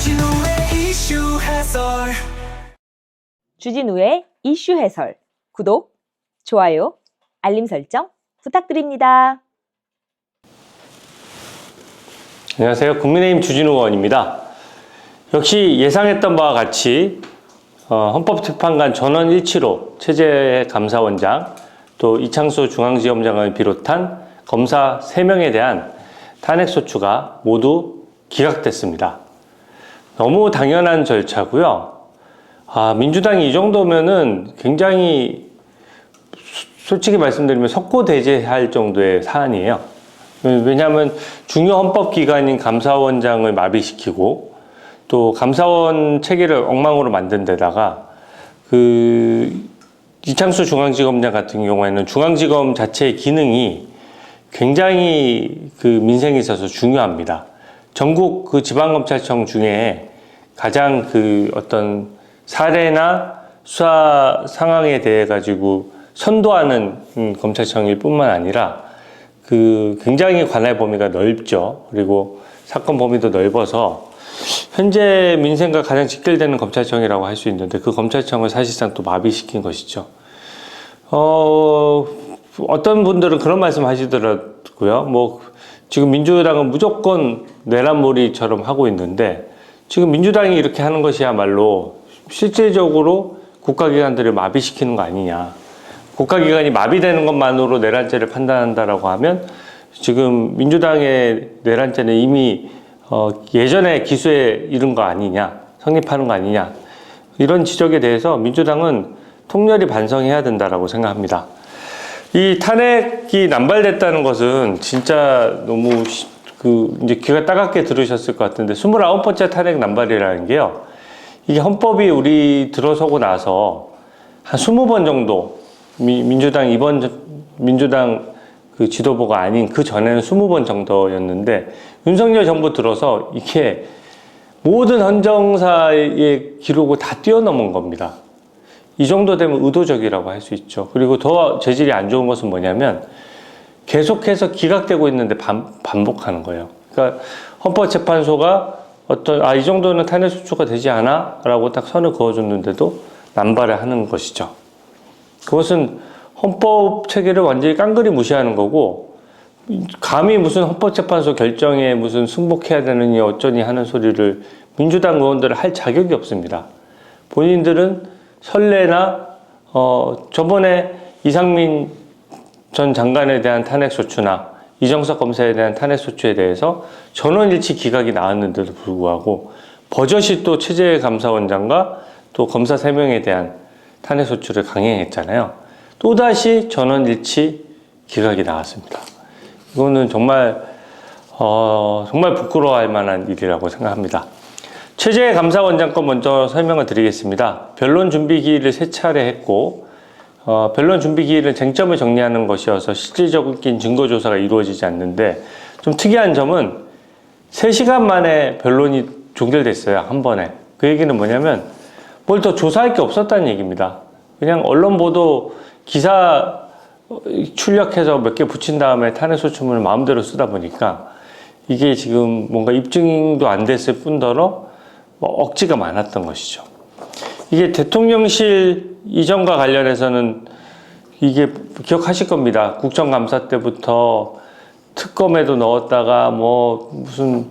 주진우의 이슈 해설 주진우의 이슈 해설. 구독, 좋아요, 알림 설정 부탁드립니다. 안녕하세요. 국민의힘 주진우 의원입니다. 역시 예상했던 바와 같이 어, 헌법재판관 전원 일치로 체제감사원장 또 이창수 중앙지검장을 비롯한 검사 3명에 대한 탄핵소추가 모두 기각됐습니다. 너무 당연한 절차고요. 아, 민주당이 이 정도면은 굉장히 솔직히 말씀드리면 석고대죄할 정도의 사안이에요. 왜냐하면 중요 헌법기관인 감사원장을 마비시키고 또 감사원 체계를 엉망으로 만든 데다가 그 이창수 중앙지검장 같은 경우에는 중앙지검 자체의 기능이 굉장히 그 민생에 있어서 중요합니다. 전국 그 지방검찰청 중에 가장 그 어떤 사례나 수사 상황에 대해 가지고 선도하는 음, 검찰청일 뿐만 아니라 그 굉장히 관할 범위가 넓죠. 그리고 사건 범위도 넓어서 현재 민생과 가장 직결되는 검찰청이라고 할 수 있는데 그 검찰청을 사실상 또 마비시킨 것이죠. 어, 어떤 분들은 그런 말씀 하시더라고요. 뭐, 지금 민주당은 무조건 내란몰이처럼 하고 있는데 지금 민주당이 이렇게 하는 것이야말로 실질적으로 국가기관들을 마비시키는 거 아니냐. 국가기관이 마비되는 것만으로 내란죄를 판단한다라고 하면 지금 민주당의 내란죄는 이미 어, 예전에 기소에 이른 거 아니냐, 성립하는 거 아니냐 이런 지적에 대해서 민주당은 통렬히 반성해야 된다라고 생각합니다. 이 탄핵이 남발됐다는 것은 진짜 너무 시- 그 이제 귀가 따갑게 들으셨을 것 같은데 29번째 탄핵 남발이라는 게요. 이게 헌법이 우리 들어서고 나서 한 20번 정도 미- 민주당 이번 저- 민주당 그 지도부가 아닌 그 전에는 20번 정도였는데 윤석열 정부 들어서 이게 모든 헌정사의 기록을 다 뛰어넘은 겁니다. 이 정도 되면 의도적이라고 할 수 있죠. 그리고 더 재질이 안 좋은 것은 뭐냐면 계속해서 기각되고 있는데 반, 반복하는 거예요. 그러니까 헌법재판소가 어떤 아 이 정도는 탄핵 소추가 되지 않아라고 딱 선을 그어줬는데도 남발을 하는 것이죠. 그것은 헌법 체계를 완전히 깡그리 무시하는 거고 감히 무슨 헌법재판소 결정에 무슨 승복해야 되느니 어쩌니 하는 소리를 민주당 의원들은 할 자격이 없습니다. 본인들은 선례나 어 저번에 이상민 전 장관에 대한 탄핵 소추나 이정석 검사에 대한 탄핵 소추에 대해서 전원일치 기각이 나왔는데도 불구하고 버젓이 또 체제감사원장과 또 검사 세명에 대한 탄핵 소추를 강행했잖아요. 또다시 전원일치 기각이 나왔습니다. 이거는 정말 어, 정말 부끄러워할 만한 일이라고 생각합니다. 최재 감사원장 건 먼저 설명을 드리겠습니다. 변론 준비 기일을 세 차례 했고 어, 변론 준비 기일은 쟁점을 정리하는 것이어서 실질적인 증거 조사가 이루어지지 않는데 좀 특이한 점은 3시간 만에 변론이 종결됐어요. 한 번에. 그 얘기는 뭐냐면 뭘 더 조사할 게 없었다는 얘기입니다. 그냥 언론 보도 기사 출력해서 몇 개 붙인 다음에 탄핵 소추문을 마음대로 쓰다 보니까 이게 지금 뭔가 입증도 안 됐을 뿐더러 뭐 억지가 많았던 것이죠. 이게 대통령실 이전과 관련해서는 이게 기억하실 겁니다. 국정감사 때부터 특검에도 넣었다가 뭐 무슨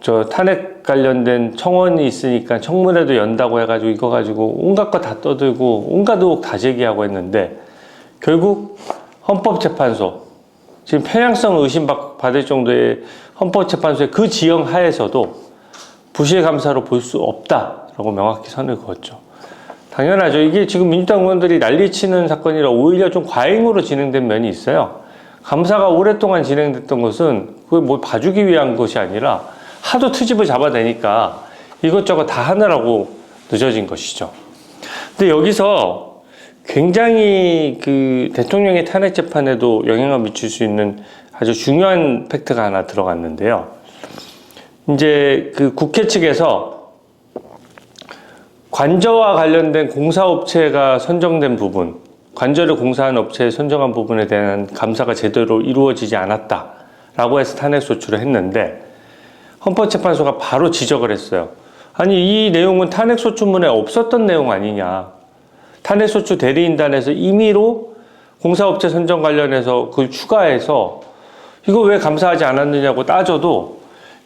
저 탄핵 관련된 청원이 있으니까 청문회도 연다고 해가지고 이거 가지고 온갖 거 다 떠들고 온갖 의혹 다 제기하고 했는데 결국 헌법재판소 지금 편향성 의심받을 정도의 헌법재판소의 그 지형 하에서도 부실 감사로 볼 수 없다라고 명확히 선을 그었죠. 당연하죠. 이게 지금 민주당 의원들이 난리치는 사건이라 오히려 좀 과잉으로 진행된 면이 있어요. 감사가 오랫동안 진행됐던 것은 그걸 뭘 봐주기 위한 것이 아니라 하도 트집을 잡아내니까 이것저것 다 하느라고 늦어진 것이죠. 근데 여기서 굉장히 그 대통령의 탄핵 재판에도 영향을 미칠 수 있는 아주 중요한 팩트가 하나 들어갔는데요. 이제 그 국회 측에서 관저와 관련된 공사업체가 선정된 부분, 관저를 공사한 업체에 선정한 부분에 대한 감사가 제대로 이루어지지 않았다라고 해서 탄핵 소추를 했는데 헌법재판소가 바로 지적을 했어요. 아니 이 내용은 탄핵소추문에 없었던 내용 아니냐. 탄핵소추 대리인단에서 임의로 공사업체 선정 관련해서 그걸 추가해서 이거 왜 감사하지 않았느냐고 따져도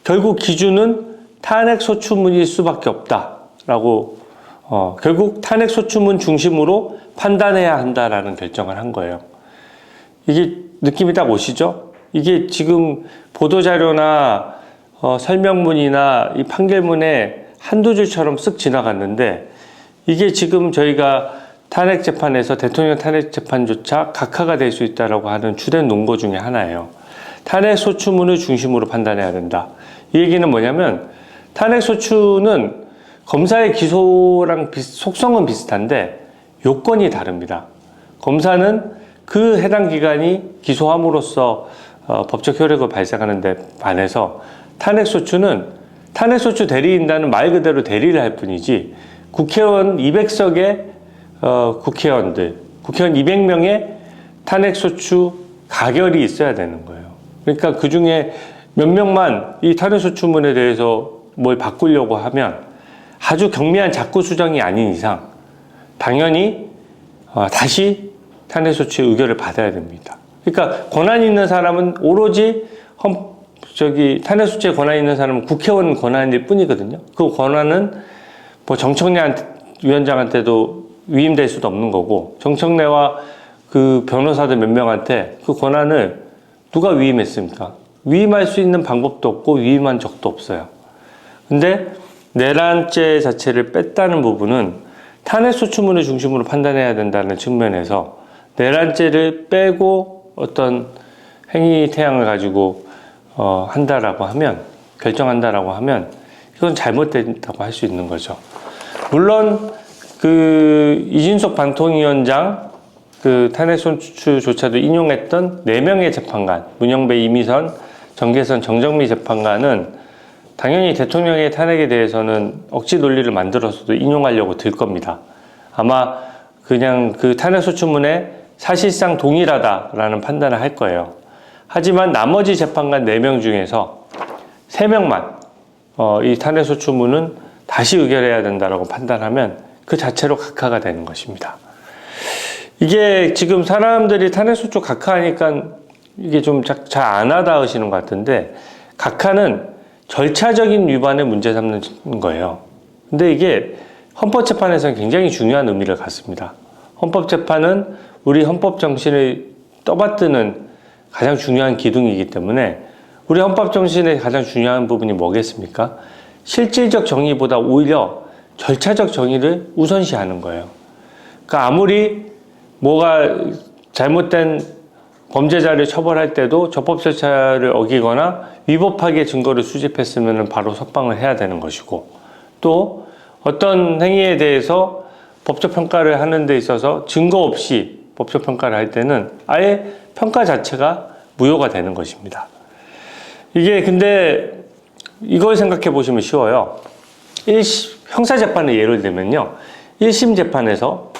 결국 기준은 탄핵 소추문일 수밖에 없다라고 어, 결국 탄핵 소추문 중심으로 판단해야 한다라는 결정을 한 거예요. 이게 느낌이 딱 오시죠? 이게 지금 보도자료나 어, 설명문이나 이 판결문에 한두 줄처럼 쓱 지나갔는데 이게 지금 저희가 탄핵 재판에서 대통령 탄핵 재판조차 각하가 될 수 있다라고 하는 주된 논거 중에 하나예요. 탄핵 소추문을 중심으로 판단해야 된다. 이 얘기는 뭐냐면 탄핵 소추는 검사의 기소랑 속성은 비슷한데 요건이 다릅니다. 검사는 그 해당 기관이 기소함으로써 어, 법적 효력을 발생하는 데 반해서 탄핵소추는 탄핵소추 대리인단은 말 그대로 대리를 할 뿐이지 국회의원 200석의 어, 국회의원들, 국회의원 200명의 탄핵소추 가결이 있어야 되는 거예요. 그러니까 그 중에 몇 명만 이 탄핵소추문에 대해서 뭘 바꾸려고 하면 아주 경미한 자꾸 수정이 아닌 이상 당연히 어, 다시 탄핵소추의 의결을 받아야 됩니다. 그러니까 권한 있는 사람은 오로지 헌, 저기 탄핵소추에 권한 있는 사람은 국회의원 권한일 뿐이거든요. 그 권한은 뭐 정청래 위원장한테도 위임될 수도 없는 거고 정청래와 그 변호사들 몇 명한테 그 권한을 누가 위임했습니까? 위임할 수 있는 방법도 없고 위임한 적도 없어요. 근데 내란죄 자체를 뺐다는 부분은 탄핵소추문을 중심으로 판단해야 된다는 측면에서 내란죄를 빼고 어떤 행위 태양을 가지고 어, 한다라고 하면 결정한다라고 하면 이건 잘못됐다고 할 수 있는 거죠. 물론 그 이진석 방통위원장 그 탄핵소추조차도 인용했던 네 명의 재판관 문영배, 이미선, 정계선, 정정미 재판관은 당연히 대통령의 탄핵에 대해서는 억지 논리를 만들어서도 인용하려고 들 겁니다. 아마 그냥 그 탄핵 소추문에 사실상 동일하다라는 판단을 할 거예요. 하지만 나머지 재판관 4명 중에서 3명만 어, 이 탄핵 소추문은 다시 의결해야 된다라고 판단하면 그 자체로 각하가 되는 것입니다. 이게 지금 사람들이 탄핵 소추 각하하니까 이게 좀 잘 안 하다 하시는 것 같은데 각하는 절차적인 위반을 문제 삼는 거예요. 근데 이게 헌법 재판에서는 굉장히 중요한 의미를 갖습니다. 헌법 재판은 우리 헌법 정신을 떠받드는 가장 중요한 기둥이기 때문에 우리 헌법 정신의 가장 중요한 부분이 뭐겠습니까? 실질적 정의보다 오히려 절차적 정의를 우선시하는 거예요. 그러니까 아무리 뭐가 잘못된 범죄자를 처벌할 때도 적법 절차를 어기거나 위법하게 증거를 수집했으면 바로 석방을 해야 되는 것이고 또 어떤 행위에 대해서 법적 평가를 하는 데 있어서 증거 없이 법적 평가를 할 때는 아예 평가 자체가 무효가 되는 것입니다. 이게 근데 이걸 생각해 보시면 쉬워요. 1심, 형사재판을 예를 들면요. 1심 재판에서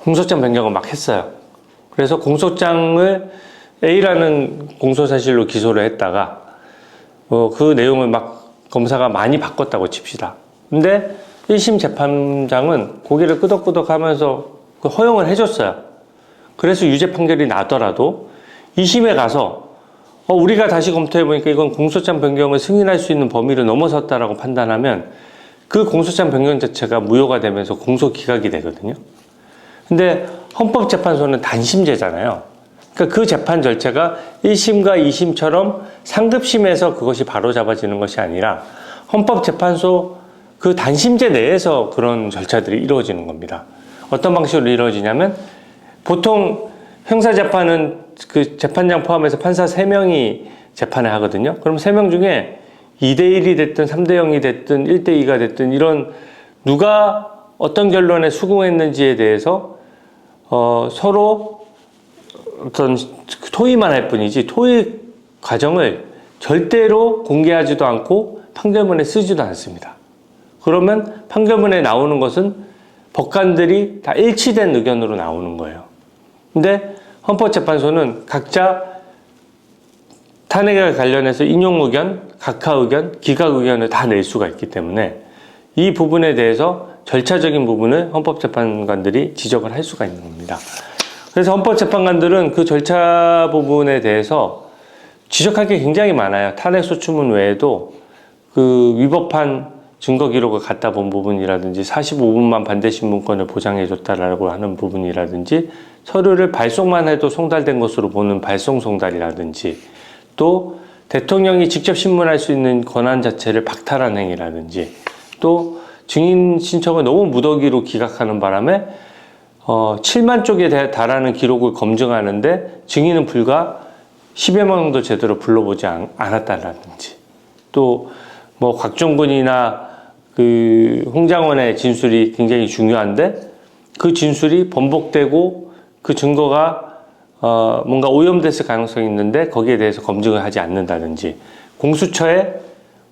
공소장 변경을 막 했어요. 그래서 공소장을 A라는 공소사실로 기소를 했다가 어, 그 내용을 막 검사가 많이 바꿨다고 칩시다. 근데 1심 재판장은 고개를 끄덕끄덕 하면서 그 허용을 해줬어요. 그래서 유죄 판결이 나더라도 2심에 가서 어, 우리가 다시 검토해 보니까 이건 공소장 변경을 승인할 수 있는 범위를 넘어섰다라고 판단하면 그 공소장 변경 자체가 무효가 되면서 공소 기각이 되거든요. 근데 헌법재판소는 단심제잖아요. 그러니까 그 재판 절차가 1심과 2심처럼 상급심에서 그것이 바로 잡아지는 것이 아니라 헌법재판소 그 단심제 내에서 그런 절차들이 이루어지는 겁니다. 어떤 방식으로 이루어지냐면 보통 형사재판은 그 재판장 포함해서 판사 3명이 재판을 하거든요. 그럼 3명 중에 2대1이 됐든 3대0이 됐든 1대2가 됐든 이런 누가 어떤 결론에 수긍했는지에 대해서 어, 서로 어떤 토의만 할 뿐이지 토의 과정을 절대로 공개하지도 않고 판결문에 쓰지도 않습니다. 그러면 판결문에 나오는 것은 법관들이 다 일치된 의견으로 나오는 거예요. 근데 헌법재판소는 각자 탄핵에 관련해서 인용 의견, 각하 의견, 기각 의견을 다 낼 수가 있기 때문에 이 부분에 대해서 절차적인 부분을 헌법재판관들이 지적을 할 수가 있는 겁니다. 그래서 헌법재판관들은 그 절차 부분에 대해서 지적할 게 굉장히 많아요. 탄핵소추문 외에도 그 위법한 증거 기록을 갖다 본 부분이라든지 45분만 반대 신문권을 보장해 줬다라고 하는 부분이라든지 서류를 발송만 해도 송달된 것으로 보는 발송 송달이라든지 또 대통령이 직접 신문할 수 있는 권한 자체를 박탈한 행위라든지 또 증인 신청을 너무 무더기로 기각하는 바람에 어, 7만 쪽에 대- 달하는 기록을 검증하는데 증인은 불과 10여 명도 제대로 불러보지 않, 않았다라든지. 또 뭐 곽종근이나 그 홍장원의 진술이 굉장히 중요한데 그 진술이 번복되고 그 증거가 어 뭔가 오염됐을 가능성이 있는데 거기에 대해서 검증을 하지 않는다든지. 공수처에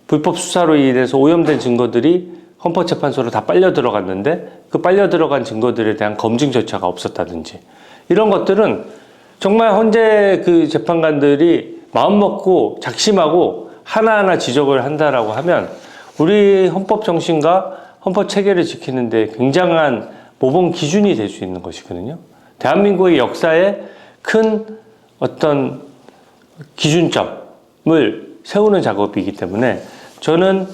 불법 수사로 인해서 오염된 증거들이 헌법재판소로 다 빨려 들어갔는데 그 빨려 들어간 증거들에 대한 검증 절차가 없었다든지 이런 것들은 정말 현재 그 재판관들이 마음 먹고 작심하고 하나하나 지적을 한다라고 하면 우리 헌법 정신과 헌법 체계를 지키는데 굉장한 모범 기준이 될 수 있는 것이거든요. 대한민국의 역사에 큰 어떤 기준점을 세우는 작업이기 때문에 저는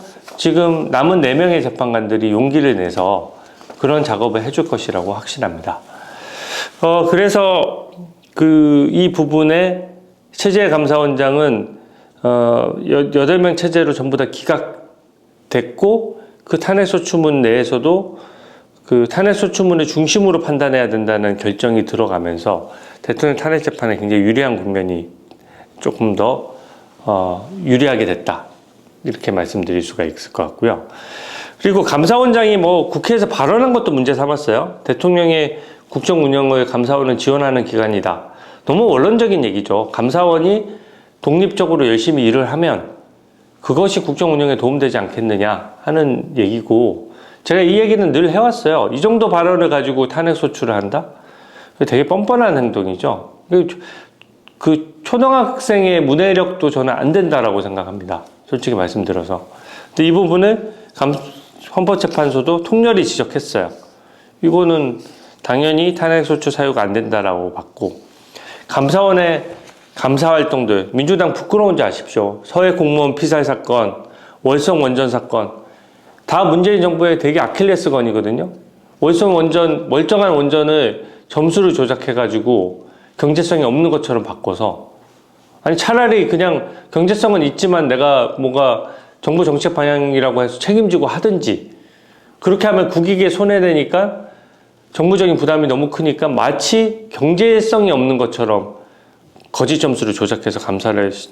지금 남은 4명의 재판관들이 용기를 내서 그런 작업을 해줄 것이라고 확신합니다. 어, 그래서 그 이 부분에 체제 감사원장은 어, 여, 8명 체제로 전부 다 기각됐고 그 탄핵소추문 내에서도 그 탄핵소추문을 중심으로 판단해야 된다는 결정이 들어가면서 대통령 탄핵 재판에 굉장히 유리한 국면이 조금 더 어, 유리하게 됐다 이렇게 말씀드릴 수가 있을 것 같고요. 그리고 감사원장이 뭐 국회에서 발언한 것도 문제 삼았어요. 대통령의 국정 운영을 감사원은 지원하는 기관이다. 너무 원론적인 얘기죠. 감사원이 독립적으로 열심히 일을 하면 그것이 국정 운영에 도움되지 않겠느냐 하는 얘기고 제가 이 얘기는 늘 해왔어요. 이 정도 발언을 가지고 탄핵 소추를 한다? 되게 뻔뻔한 행동이죠. 그 초등학생의 문해력도 저는 안 된다라고 생각합니다. 솔직히 말씀드려서. 근데 이 부분을 감, 헌법재판소도 통렬히 지적했어요. 이거는 당연히 탄핵소추 사유가 안 된다라고 봤고 감사원의 감사 활동들 민주당 부끄러운지 아십시오. 서해 공무원 피살 사건, 월성 원전 사건 다 문재인 정부의 되게 아킬레스건이거든요. 월성 원전 멀쩡한 원전을 점수를 조작해가지고 경제성이 없는 것처럼 바꿔서 아니 차라리 그냥 경제성은 있지만 내가 뭔가 정부 정책 방향이라고 해서 책임지고 하든지. 그렇게 하면 국익에 손해되니까 정부적인 부담이 너무 크니까 마치 경제성이 없는 것처럼 거짓 점수를 조작해서 감사를 시-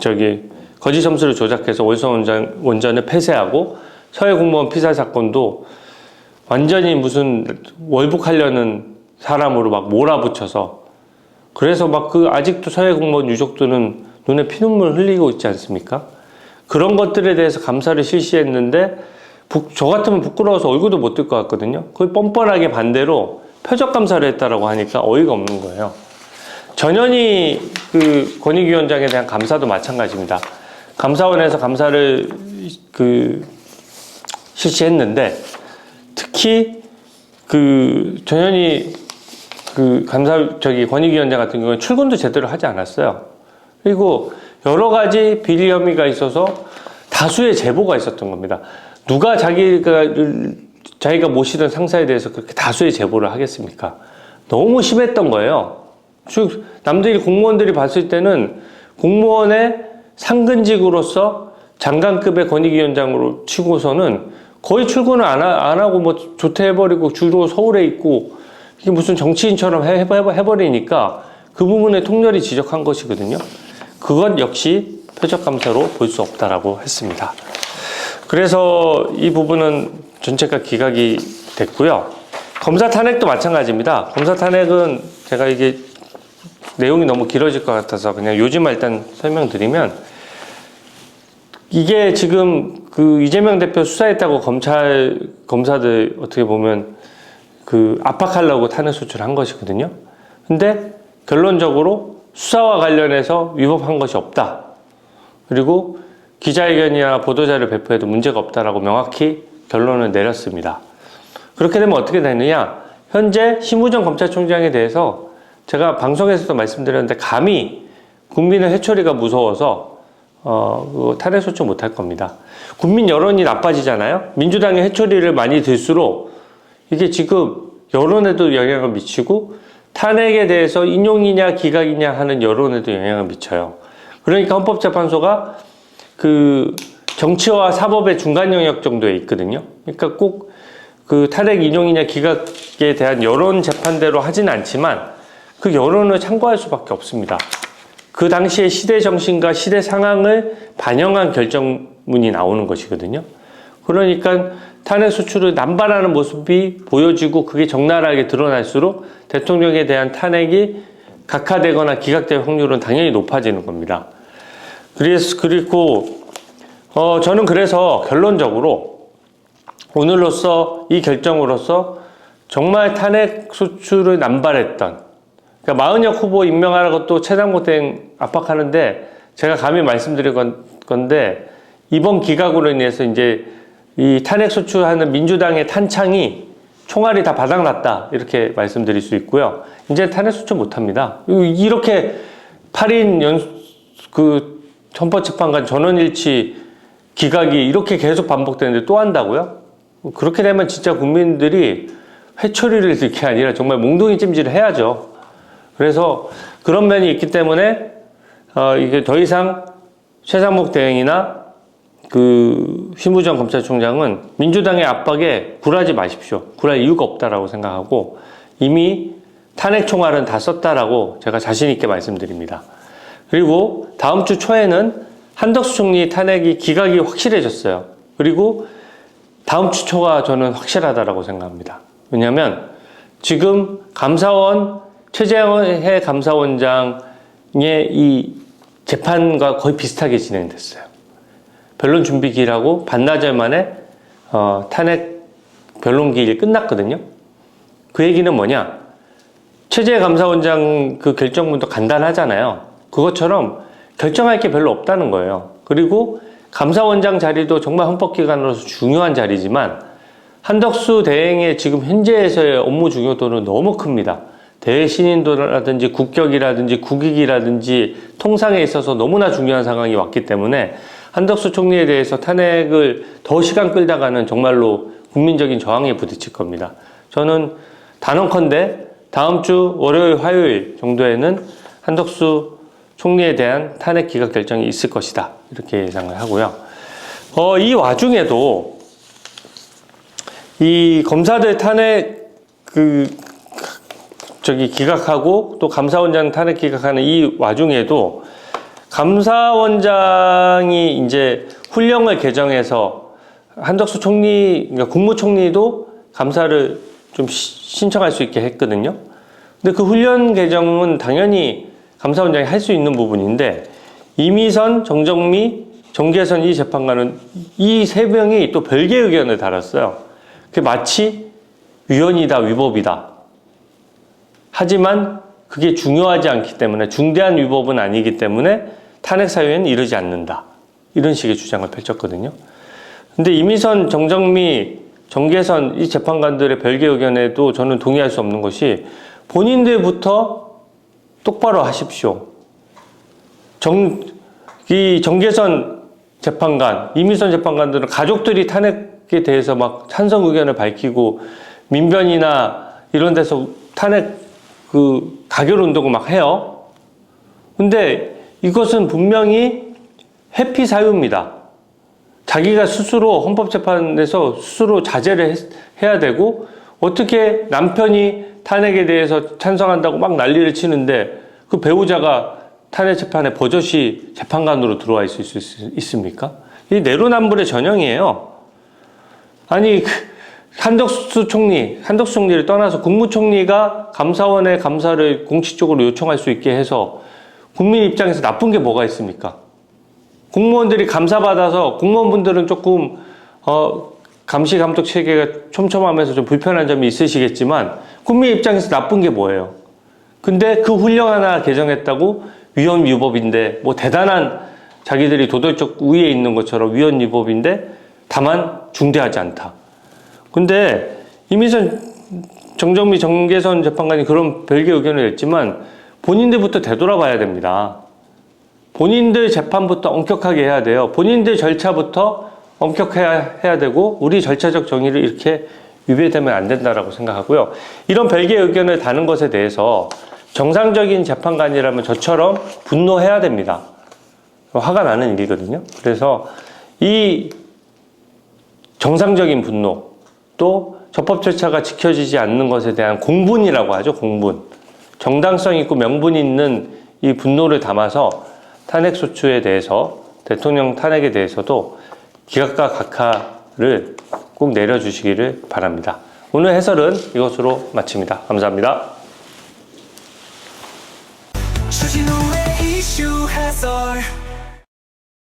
저기 거짓 점수를 조작해서 월성 원전 원전을 폐쇄하고 서해 공무원 피살 사건도 완전히 무슨 월북하려는 사람으로 막 몰아붙여서 그래서 막 그 아직도 서해 공무원 유족들은 눈에 피눈물 흘리고 있지 않습니까? 그런 것들에 대해서 감사를 실시했는데 부- 저 같으면 부끄러워서 얼굴도 못 들 것 같거든요. 거의 뻔뻔하게 반대로 표적 감사를 했다라고 하니까 어이가 없는 거예요. 전현희 그 권익위원장에 대한 감사도 마찬가지입니다. 감사원에서 감사를 그 실시했는데 특히 그 전현희 그 감사 저기 권익위원장 같은 경우는 출근도 제대로 하지 않았어요. 그리고 여러 가지 비리 혐의가 있어서 다수의 제보가 있었던 겁니다. 누가 자기가 자기가 모시던 상사에 대해서 그렇게 다수의 제보를 하겠습니까? 너무 심했던 거예요. 즉 남들이 공무원들이 봤을 때는 공무원의 상근직으로서 장관급의 권익위원장으로 치고서는 거의 출근을 안, 하, 안 하고 뭐 조퇴해버리고 주로 서울에 있고 이게 무슨 정치인처럼 해, 해버- 해버 리니까 그 부분에 통렬히 지적한 것이거든요. 그것 역시 표적 감사로 볼 수 없다라고 했습니다. 그래서 이 부분은 전체가 기각이 됐고요. 검사 탄핵도 마찬가지입니다. 검사 탄핵은 제가 이게 내용이 너무 길어질 것 같아서 그냥 요지만 일단 설명드리면 이게 지금 그 이재명 대표 수사했다고 검찰 검사들 어떻게 보면 그 압박하려고 탄핵 소추를 한 것이거든요. 근데 결론적으로 수사와 관련해서 위법한 것이 없다. 그리고 기자회견이나 보도자료 배포에도 문제가 없다라고 명확히 결론을 내렸습니다. 그렇게 되면 어떻게 되느냐? 현재 심우정 검찰총장에 대해서 제가 방송에서도 말씀드렸는데 감히 국민의 회초리가 무서워서 어, 그 탄핵 소추 못할 겁니다. 국민 여론이 나빠지잖아요. 민주당의 회초리를 많이 들수록 이게 지금 여론에도 영향을 미치고 탄핵에 대해서 인용이냐 기각이냐 하는 여론에도 영향을 미쳐요. 그러니까 헌법재판소가 그 정치와 사법의 중간 영역 정도에 있거든요. 그러니까 꼭 그 탄핵 인용이냐 기각에 대한 여론 재판대로 하진 않지만 그 여론을 참고할 수밖에 없습니다. 그 당시의 시대 정신과 시대 상황을 반영한 결정문이 나오는 것이거든요. 그러니까 탄핵 수출을 남발하는 모습이 보여지고 그게 적나라하게 드러날수록 대통령에 대한 탄핵이 각하되거나 기각될 확률은 당연히 높아지는 겁니다. 그래서 그리고 어 저는 그래서 결론적으로 오늘로써 이 결정으로서 정말 탄핵 수출을 남발했던 그러니까 마은혁 후보 임명하라고 또 최장고 땡 압박하는데 제가 감히 말씀드릴 건- 건데 이번 기각으로 인해서 이제 이 탄핵 소추하는 민주당의 탄창이 총알이 다 바닥났다 이렇게 말씀드릴 수 있고요. 이제 탄핵 소추 못합니다. 이렇게 8인 연그 헌법재판관 전원일치 기각이 이렇게 계속 반복되는데 또 한다고요? 그렇게 되면 진짜 국민들이 회초리를 들 게 아니라 정말 몽둥이 찜질을 해야죠. 그래서 그런 면이 있기 때문에 어, 이게 더 이상 최상목 대행이나 그 심우정 검찰총장은 민주당의 압박에 굴하지 마십시오. 굴할 이유가 없다라고 생각하고 이미 탄핵 총알은 다 썼다라고 제가 자신 있게 말씀드립니다. 그리고 다음 주 초에는 한덕수 총리 탄핵이 기각이 확실해졌어요. 그리고 다음 주 초가 저는 확실하다라고 생각합니다. 왜냐하면 지금 감사원 최재해 감사원장의 이 재판과 거의 비슷하게 진행됐어요. 변론 준비 기일하고 반나절 만에 어, 탄핵 변론 기일이 끝났거든요. 그 얘기는 뭐냐? 최재 감사원장 그 결정문도 간단하잖아요. 그것처럼 결정할 게 별로 없다는 거예요. 그리고 감사원장 자리도 정말 헌법기관으로서 중요한 자리지만 한덕수 대행의 지금 현재에서의 업무 중요도는 너무 큽니다. 대신인도라든지 국격이라든지 국익이라든지 통상에 있어서 너무나 중요한 상황이 왔기 때문에 한덕수 총리에 대해서 탄핵을 더 시간 끌다가는 정말로 국민적인 저항에 부딪힐 겁니다. 저는 단언컨대 다음 주 월요일, 화요일 정도에는 한덕수 총리에 대한 탄핵 기각 결정이 있을 것이다. 이렇게 예상을 하고요. 어, 이 와중에도 이 검사들 탄핵 그 저기 기각하고 또 감사원장 탄핵 기각하는 이 와중에도 감사원장이 이제 훈령을 개정해서 한덕수 총리, 그러니까 국무총리도 감사를 좀 시- 신청할 수 있게 했거든요. 근데 그 훈련 개정은 당연히 감사원장이 할 수 있는 부분인데 이미선, 정정미, 정계선 이 재판관은 이 세 명이 또 별개 의 견을 달았어요. 그 마치 위헌이다, 위법이다. 하지만 그게 중요하지 않기 때문에 중대한 위법은 아니기 때문에 탄핵 사유에는 이르지 않는다. 이런 식의 주장을 펼쳤거든요. 근데 이미선, 정정미, 정계선 이 재판관들의 별개 의견에도 저는 동의할 수 없는 것이 본인들부터 똑바로 하십시오. 정, 이 정계선 재판관, 이미선 재판관들은 가족들이 탄핵에 대해서 막 찬성 의견을 밝히고 민변이나 이런 데서 탄핵 그 가결 운동을 막 해요. 근데 이것은 분명히 회피 사유입니다. 자기가 스스로 헌법재판에서 스스로 자제를 했- 해야 되고 어떻게 남편이 탄핵에 대해서 찬성한다고 막 난리를 치는데 그 배우자가 탄핵 재판에 버젓이 재판관으로 들어와 있을 수 있- 있습니까? 이 내로남불의 전형이에요. 아니 그 한덕수 총리, 한덕수 총리를 떠나서 국무총리가 감사원의 감사를 공식적으로 요청할 수 있게 해서 국민 입장에서 나쁜 게 뭐가 있습니까? 공무원들이 감사받아서 공무원분들은 조금 어, 감시 감독 체계가 촘촘하면서 좀 불편한 점이 있으시겠지만 국민 입장에서 나쁜 게 뭐예요? 근데 그 훈령 하나 개정했다고 위헌 위법인데 뭐 대단한 자기들이 도덕적 우위에 있는 것처럼 위헌 위법인데 다만 중대하지 않다. 근데 이미선 정정미 정계선 재판관이 그런 별개 의견을 냈지만 본인들부터 되돌아봐야 됩니다. 본인들 재판부터 엄격하게 해야 돼요. 본인들 절차부터 엄격해야 해야 되고 우리 절차적 정의를 이렇게 위배되면 안 된다라고 생각하고요. 이런 별개 의견을 다는 것에 대해서 정상적인 재판관이라면 저처럼 분노해야 됩니다. 화가 나는 일이거든요. 그래서 이 정상적인 분노 또 적법 절차가 지켜지지 않는 것에 대한 공분이라고 하죠. 공분. 정당성 있고 명분 있는 이 분노를 담아서 탄핵 소추에 대해서 대통령 탄핵에 대해서도 기각과 각하를 꼭 내려주시기를 바랍니다. 오늘 해설은 이것으로 마칩니다. 감사합니다. 주진우의 이슈 해설